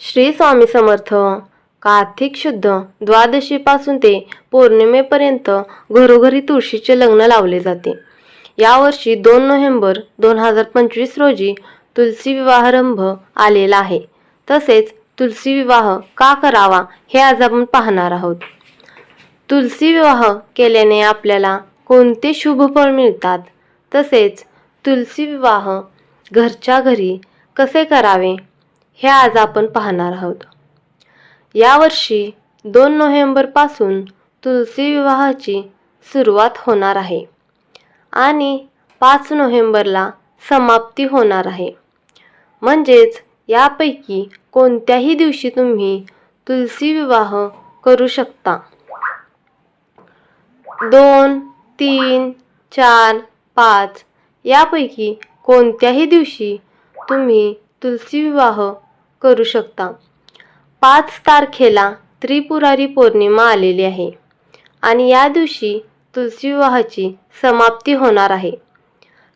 श्री स्वामी समर्थ. कार्तिक शुद्ध द्वादशीपासून ते पौर्णिमेपर्यंत घरोघरी तुळशीचे लग्न लावले जाते. यावर्षी दोन नोव्हेंबर दोन हजार पंचवीस रोजी तुलसी विवाहारंभ आलेला आहे. तसेच तुलसी विवाह का करावा हे आज आपण पाहणार आहोत. तुलसी विवाह केल्याने आपल्याला कोणते शुभ फळ मिळतात? तसेच तुलसी विवाह घरच्या घरी कसे करावे? हे आज आपण पाहणार आहोत. यावर्षी दोन नोव्हेंबरपासून तुलसी विवाहाची सुरुवात होणार आहे आणि पाच नोव्हेंबरला समाप्ती होणार आहे. म्हणजेच यापैकी कोणत्याही दिवशी तुम्ही तुलसी विवाह करू शकता. दोन तीन चार पाच यापैकी कोणत्याही दिवशी तुम्ही तुलसी विवाह करू शकता. पाच तारखेला त्रिपुरारी पौर्णिमा आलेली आहे आणि या दिवशी तुलसी विवाहाची समाप्ती होणार आहे.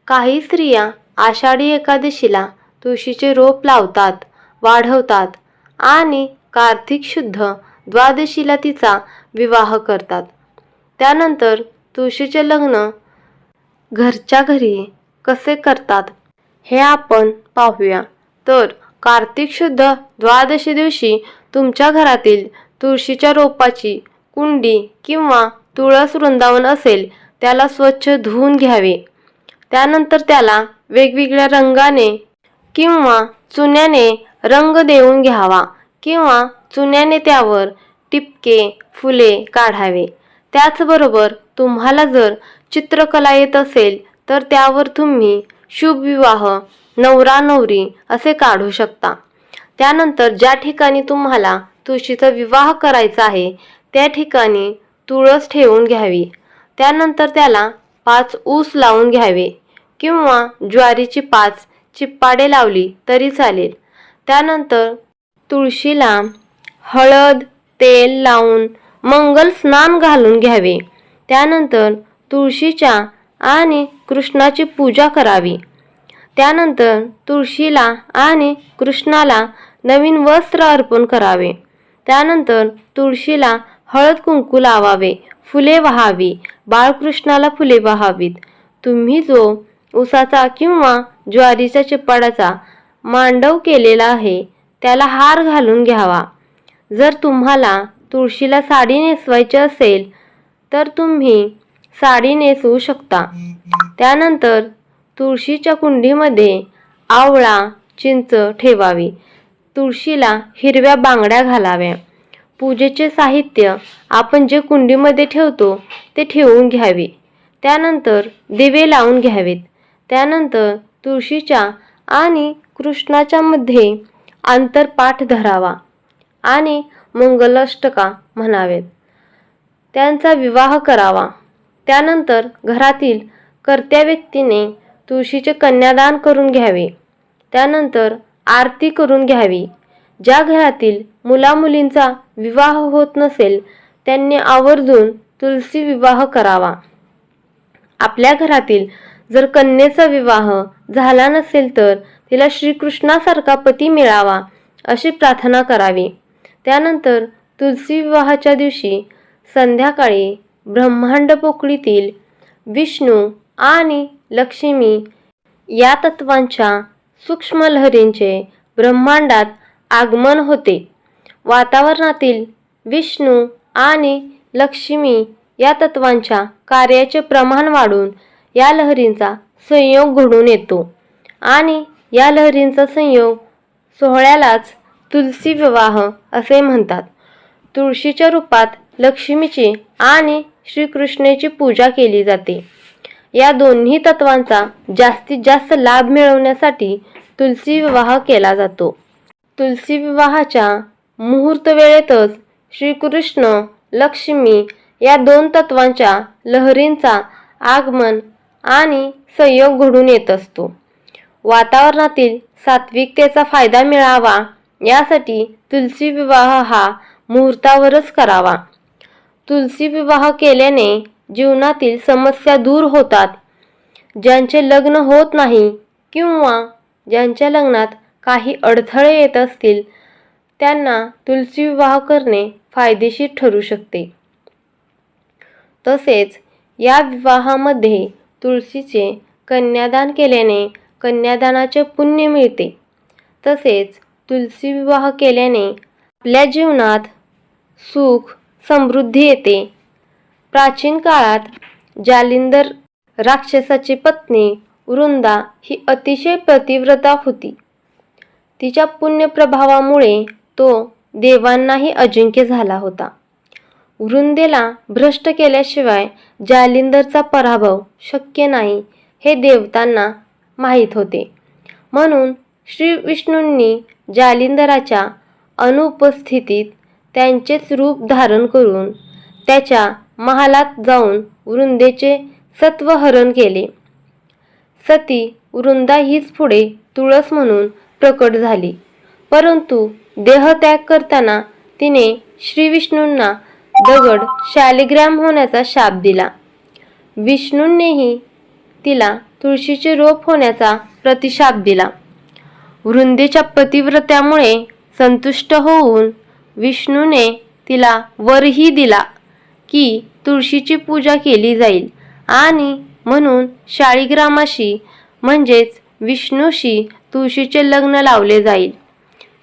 काही स्त्रिया आषाढी एकादशीला तुळशीचे रोप लावतात वाढवतात आणि कार्तिक शुद्ध द्वादशीला तिचा विवाह करतात. त्यानंतर तुळशीचे लग्न घरच्या घरी कसे करतात हे आपण पाहूया. तर कार्तिक शुद्ध द्वादशी दिवशी तुमच्या घरातील तुळशीच्या रोपाची कुंडी किंवा तुळस वृंदावन असेल त्याला स्वच्छ धुवून घ्यावे. त्यानंतर त्याला वेगवेगळ्या रंगाने किंवा चुन्याने रंग देऊन घ्यावा किंवा चुन्याने त्यावर टिपके फुले काढावे. त्याचबरोबर तुम्हाला जर चित्रकला येत असेल तर त्यावर तुम्ही शुभ विवाह नवरा नवरी असे काढू शकता. त्यानंतर ज्या ठिकाणी तुम्हाला तुळशीचा विवाह करायचा आहे त्या ठिकाणी तुळस ठेवून घ्यावी. त्यानंतर त्याला पाच ऊस लावून घ्यावे किंवा ज्वारीची पाच चिप्पाडे लावली तरी चालेल. त्यानंतर तुळशीला हळद तेल लावून मंगल स्नान घालून घ्यावे. त्यानंतर तुळशीच्या आणि कृष्णाची पूजा करावी. त्यानंतर तुळशीला आणि कृष्णाला नवीन वस्त्र अर्पण करावे. त्यानंतर तुळशीला हळद कुंकू लावावे फुले वाहावी बाळकृष्णाला फुले वाहावीत. तुम्ही जो उसाचा किंवा ज्वारीच्या चिप्पाडाचा मांडव केलेला आहे त्याला हार घालून घ्यावा. जर तुम्हाला तुळशीला साडी नेसवायची असेल तर तुम्ही साडी नेसवू शकता. त्यानंतर तुळशीच्या कुंडीमध्ये आवळा चिंच ठेवावी. तुळशीला हिरव्या बांगड्या घालाव्या. पूजेचे साहित्य आपण जे कुंडीमध्ये ठेवतो ते ठेवून घ्यावे. त्यानंतर दिवे लावून घ्यावेत. त्यानंतर तुळशीच्या आणि कृष्णाच्या मध्ये आंतरपाठ धरावा आणि मंगलाष्टका म्हणावेत. त्यांचा विवाह करावा. त्यानंतर घरातील कर्त्या व्यक्तीने तुळशीचे कन्यादान करून घ्यावे. त्यानंतर आरती करून घ्यावी. ज्या घरातील मुलामुलींचा विवाह होत नसेल त्यांनी आवर्जून तुलसी विवाह करावा. आपल्या घरातील जर कन्येचा विवाह झाला नसेल तर तिला श्रीकृष्णासारखा पती मिळावा अशी प्रार्थना करावी. त्यानंतर तुलसी विवाहाच्या दिवशी संध्याकाळी ब्रह्मांड पोकळीतील विष्णू आणि लक्ष्मी या तत्वांच्या सूक्ष्म लहरींचे ब्रह्मांडात आगमन होते. वातावरणातील विष्णू आणि लक्ष्मी या तत्वांच्या कार्याचे प्रमाण वाढून या लहरींचा संयोग घडून येतो आणि या लहरींचा संयोग सोहळ्यालाच तुलसी विवाह असे म्हणतात. तुळशीच्या रूपात लक्ष्मीची आणि श्रीकृष्णाची पूजा केली जाते. या दोन्ही तत्वांचा जास्तीत जास्त लाभ मिळवण्यासाठी तुलसी विवाह केला जातो. तुलसी विवाहाच्या मुहूर्त वेळेतच श्रीकृष्ण लक्ष्मी या दोन तत्वांच्या लहरींचा आगमन आणि संयोग घडून येत असतो. वातावरणातील सात्विकतेचा फायदा मिळावा यासाठी तुलसी विवाह हा मुहूर्तावरच करावा. तुलसी विवाह केल्याने जीवनातील समस्या दूर होतात. ज्यांचे लग्न होत नाही किंवा ज्यांच्या लग्नात काही अडथळे येत असतील त्यांना तुलसी विवाह करणे फायदेशीर ठरू शकते. तसेच या विवाहामध्ये तुळशीचे कन्यादान केल्याने कन्यादानाचे पुण्य मिळते. तसेच तुलसी विवाह केल्याने आपल्या जीवनात सुख समृद्धी येते. प्राचीन काळात जालिंदर राक्षसाची पत्नी वृंदा ही अतिशय प्रतिव्रता होती. तिच्या पुण्यप्रभावामुळे तो देवांनाही अजिंक्य झाला होता. वृंदेला भ्रष्ट केल्याशिवाय जालिंदरचा पराभव शक्य नाही हे देवतांना माहीत होते. म्हणून श्री विष्णूंनी जालिंदराच्या अनुपस्थितीत त्यांचेच रूप धारण करून त्याच्या महालात जाऊन वृंदेचे सत्वहरण केले. सती वृंदा हीच पुढे तुळस म्हणून प्रकट झाली. परंतु देहत्याग करताना तिने श्रीविष्णूंना दगड शालिग्राम होण्याचा शाप दिला. विष्णूंनीही तिला तुळशीचे रोप होण्याचा प्रतिशाप दिला. वृंदेच्या पतिव्रत्यामुळे संतुष्ट होऊन विष्णूने तिला वरही दिला. की तुळशीची पूजा केली जाईल. आणि म्हणून शाळीग्रामाशी म्हणजेच विष्णूशी तुळशीचे लग्न लावले जाईल.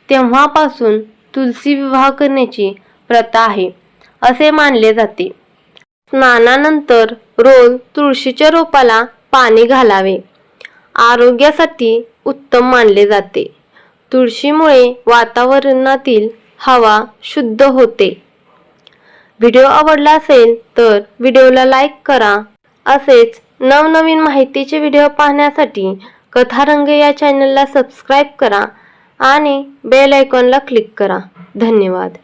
तेव्हापासून तुलसी विवाह करण्याची प्रथा आहे असे मानले जाते. स्नानानंतर रोज तुळशीच्या रोपाला पाणी घालावे. आरोग्यासाठी उत्तम मानले जाते. तुळशीमुळे वातावरणातील हवा शुद्ध होते. व्हिडिओ आवडला असेल तर व्हिडिओला लाईक करा. असेच नवनवीन माहितीचे व्हिडिओ पाहण्यासाठी कथारंग या चॅनलला सबस्क्राईब करा आणि बेल आयकॉनला क्लिक करा. धन्यवाद.